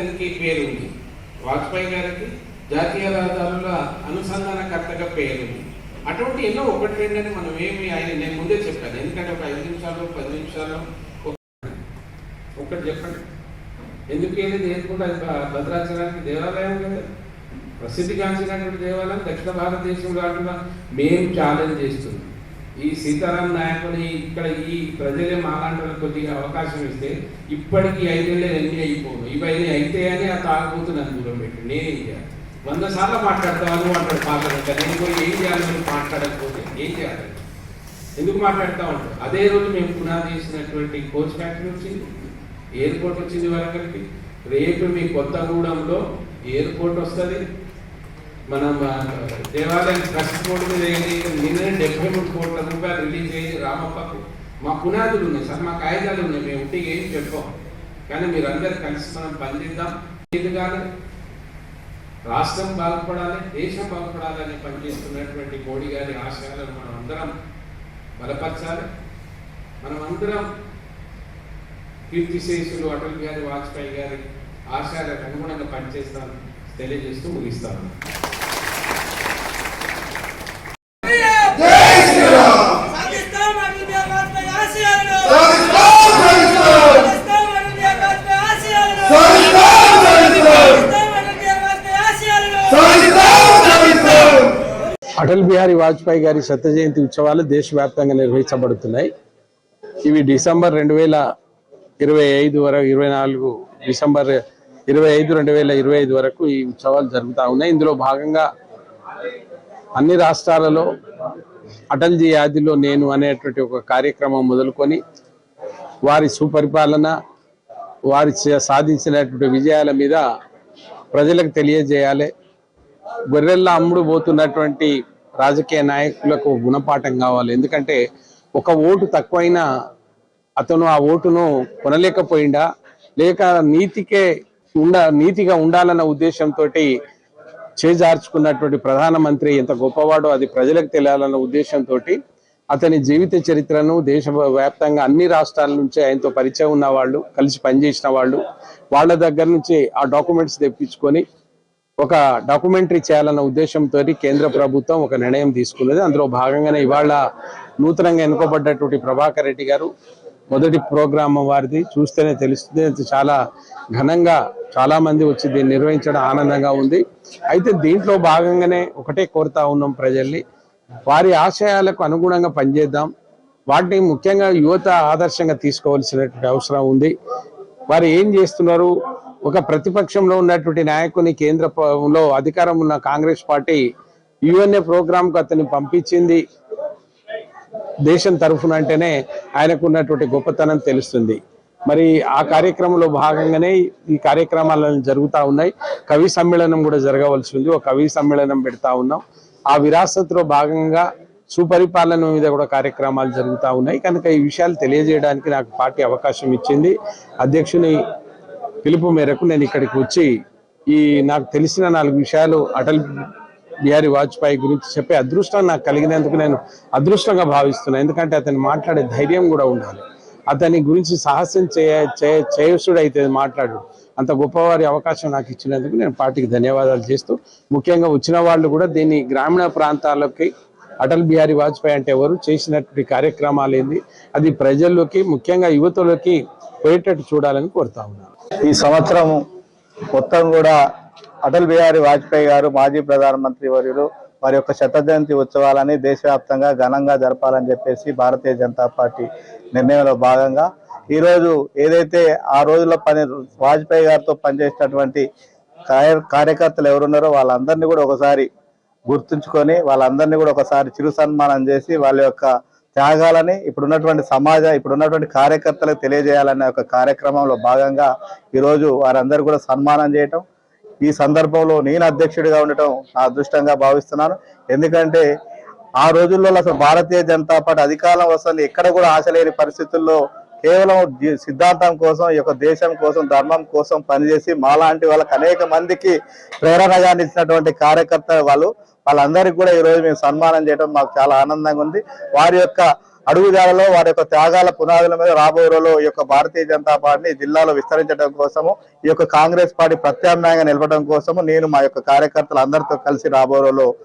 అనుసంధానకర్తగా అతనికి ఉంది వాజ్పేయి గారికి జాతీయ రహదారుల అనుసంధానకర్తగా పేరుంది అటువంటి ఎన్నో ఒకటి రెండని మనం ఏమి ఆయన నేను ముందే చెప్పాను. ఎందుకంటే ఒక ఐదు నిమిషాలు పది నిమిషాలు ఒకటి చెప్పండి. ఎందుకు ఏది నేర్చుకుంటే అది భద్రాచలానికి దేవాలయం కదా. ప్రసిద్ధిగాంచినటువంటి దేవాలయం దక్షిణ భారతదేశంలో కాకుండా మేము ఛాలెంజ్ చేస్తున్నాం. ఈ సీతారాం నాయకుని ఇక్కడ ఈ ప్రజలే మాలాంటి కొద్దిగా అవకాశం ఇస్తే ఇప్పటికీ ఐదేళ్ళు ఎన్ని అయిపోను. ఇవన్నీ అయితే అని ఆ తాగుబోతు నన్ను దూరం పెట్టి నేనేం చేయాలి? వంద సార్లు మాట్లాడతావు అంటాడు పాత్ర నేను పోయి ఏం చేయాలి మీరు మాట్లాడకపోతే? ఏం చేయాలి? ఎందుకు మాట్లాడుతూ ఉంటాం అదే రోజు మేము పునాది చేసినటువంటి కోచ్ ఫ్యాక్టరీ వచ్చింది. ఎయిర్పోర్ట్ వచ్చింది వరకలికి రేపు మీ కొత్తగూడెంలో ఎయిర్పోర్ట్ వస్తుంది. మనం దేవాలయం ట్రస్ట్ బోర్డు మీద ఏంటి? నిన్ననే డెబ్బై మూడు కోట్ల రూపాయలు రిలీజ్ అయ్యి రామప్పకు మా పునాదులు ఉన్నాయి సార్ మా కాగితాలు ఉన్నాయి మేము ఇంటికి ఏం చెప్పాం కానీ మీరందరూ కలిసి మనం పనిచేద్దాం. ఇది కాదు రాష్ట్రం బాగుపడాలి దేశం బాగుపడాలని పనిచేస్తున్నటువంటి మోడీ గారి ఆశయాలను మనం అందరం బలపరచాలి. మనం అందరం కీర్తిశేషులు అటల్ బిహారీ వాజ్పేయి గారి ఆశయాలకు అనుగుణంగా పనిచేస్తాను తెలియజేస్తూ ముగిస్తాను. అటల్ బిహారీ వాజ్పేయి గారి శత జయంతి ఉత్సవాలు దేశవ్యాప్తంగా నిర్వహించబడుతున్నాయి. ఇవి డిసెంబర్ రెండు వేల ఇరవై ఐదు వరకు ఇరవై నాలుగు డిసెంబర్ ఇరవై ఐదు రెండు వేల ఇరవై ఐదు వరకు ఈ ఉత్సవాలు జరుగుతూ ఉన్నాయి. ఇందులో భాగంగా అన్ని రాష్ట్రాలలో అటల్జీ యాదిలో నేను అనేటువంటి ఒక కార్యక్రమం మొదలుకొని వారి సుపరిపాలన వారి సాధించినటువంటి విజయాల మీద ప్రజలకు తెలియజేయాలి. గొర్రెల్లా అమ్ముడు పోతున్నటువంటి రాజకీయ నాయకులకు గుణపాఠం కావాలి. ఎందుకంటే ఒక ఓటు తక్కువైనా అతను ఆ ఓటును కొనలేకపోయిండా? లేక నీతికే ఉండ నీతిగా ఉండాలన్న ఉద్దేశంతో చేజార్చుకున్నటువంటి ప్రధానమంత్రి ఎంత గొప్పవాడో అది ప్రజలకు తెలియాలన్న ఉద్దేశంతో అతని జీవిత చరిత్రను దేశ వ్యాప్తంగా అన్ని రాష్ట్రాల నుంచి ఆయనతో పరిచయం ఉన్న వాళ్ళు కలిసి పనిచేసిన వాళ్ళు వాళ్ళ దగ్గర నుంచి ఆ డాక్యుమెంట్స్ తెప్పించుకొని ఒక డాక్యుమెంటరీ చేయాలన్న ఉద్దేశంతో కేంద్ర ప్రభుత్వం ఒక నిర్ణయం తీసుకున్నది. అందులో భాగంగానే ఇవాళ నూతనంగా ఎన్నుకోబడ్డటువంటి ప్రభాకర్ రెడ్డి గారు మొదటి ప్రోగ్రామ్ వారిది. చూస్తేనే తెలుస్తుంది. చాలా ఘనంగా చాలా మంది వచ్చి దీన్ని నిర్వహించడం ఆనందంగా ఉంది. అయితే దీంట్లో భాగంగానే ఒకటే కోరుతా ఉన్నాం ప్రజల్ని. వారి ఆశయాలకు అనుగుణంగా పనిచేద్దాం. వాటిని ముఖ్యంగా యువత ఆదర్శంగా తీసుకోవాల్సినటువంటి అవసరం ఉంది. వారు ఏం చేస్తున్నారు? ఒక ప్రతిపక్షంలో ఉన్నటువంటి నాయకుని కేంద్రంలో అధికారం ఉన్న కాంగ్రెస్ పార్టీ యుఎన్ఏ ప్రోగ్రామ్కు అతన్ని పంపించింది. దేశం తరఫున అంటేనే ఆయనకు ఉన్నటువంటి గొప్పతనం తెలుస్తుంది. మరి ఆ కార్యక్రమంలో భాగంగానే ఈ కార్యక్రమాలను జరుగుతూ ఉన్నాయి. కవి సమ్మేళనం కూడా జరగవలసి ఉంది. ఒక కవి సమ్మేళనం పెడతా ఉన్నాం. ఆ విరాసత్లో భాగంగా సుపరిపాలన మీద కూడా కార్యక్రమాలు జరుగుతూ ఉన్నాయి. కనుక ఈ విషయాలు తెలియజేయడానికి నాకు పార్టీ అవకాశం ఇచ్చింది. అధ్యక్షుని పిలుపు మేరకు నేను ఇక్కడికి వచ్చి ఈ నాకు తెలిసిన నాలుగు విషయాలు అటల్ బిహారీ వాజ్పేయి గురించి చెప్పే అదృష్టం నాకు కలిగినందుకు నేను అదృష్టంగా భావిస్తున్నాను ఎందుకంటే అతను మాట్లాడే ధైర్యం కూడా ఉండాలి. అతని గురించి సాహసం చేయ చేయ- చేయసుడు అయితే మాట్లాడు. అంత గొప్పవారి అవకాశం నాకు ఇచ్చినందుకు నేను పార్టీకి ధన్యవాదాలు చేస్తూ ముఖ్యంగా వచ్చిన వాళ్ళు కూడా దీన్ని గ్రామీణ ప్రాంతాలకి అటల్ బిహారీ వాజ్పేయి అంటే ఎవరు చేసినటువంటి కార్యక్రమాలు ఏంది అది ప్రజల్లోకి ముఖ్యంగా యువతలోకి పోయేటట్టు చూడాలని కోరుతా ఉన్నాను. ఈ సంవత్సరం మొత్తం కూడా అటల్ బిహారీ వాజ్పేయి గారు మాజీ ప్రధానమంత్రి వర్యులు వారి యొక్క శతజయంతి ఉత్సవాలని దేశవ్యాప్తంగా ఘనంగా జరపాలని చెప్పేసి భారతీయ జనతా పార్టీ నిర్ణయంలో భాగంగా ఈరోజు ఏదైతే ఆ రోజుల్లో పని వాజ్పేయి గారితో పనిచేసినటువంటి కార్య- కార్యకర్తలు ఎవరున్నారో వాళ్ళందరినీ కూడా ఒకసారి గుర్తుంచుకొని వాళ్ళందరినీ కూడా ఒకసారి చిరు సన్మానం చేసి వాళ్ళ యొక్క త్యాగాలని ఇప్పుడున్నటువంటి సమాజ ఇప్పుడున్నటువంటి కార్యకర్తలకు తెలియజేయాలనే ఒక కార్యక్రమంలో భాగంగా ఈరోజు వారందరూ కూడా సన్మానం చేయటం ఈ సందర్భంలో నేను అధ్యక్షుడిగా ఉండటం నా అదృష్టంగా భావిస్తున్నాను. ఎందుకంటే ఆ రోజుల్లో అసలు భారతీయ జనతా పార్టీ అధికారం వస్తుంది. ఎక్కడ కూడా ఆశ లేని పరిస్థితుల్లో కేవలం సిద్ధాంతం కోసం ఈ యొక్క దేశం కోసం ధర్మం కోసం పనిచేసి మాలాంటి వాళ్ళకి అనేక మందికి ప్రేరణగా ఇచ్చినటువంటి కార్యకర్త వాళ్ళు వాళ్ళందరికీ కూడా ఈ రోజు మేము సన్మానం చేయడం మాకు చాలా ఆనందంగా ఉంది. వారి యొక్క అడుగుజాడలో వారి యొక్క త్యాగాల పునాదుల మీద రాబోయే రోజుల్లో ఈ యొక్క భారతీయ జనతా పార్టీని జిల్లాలో విస్తరించడం కోసము ఈ యొక్క కాంగ్రెస్ పార్టీ ప్రత్యామ్నాయంగా నిలవడం కోసము నేను మా యొక్క కార్యకర్తలు అందరితో కలిసి రాబోయే రోజుల్లో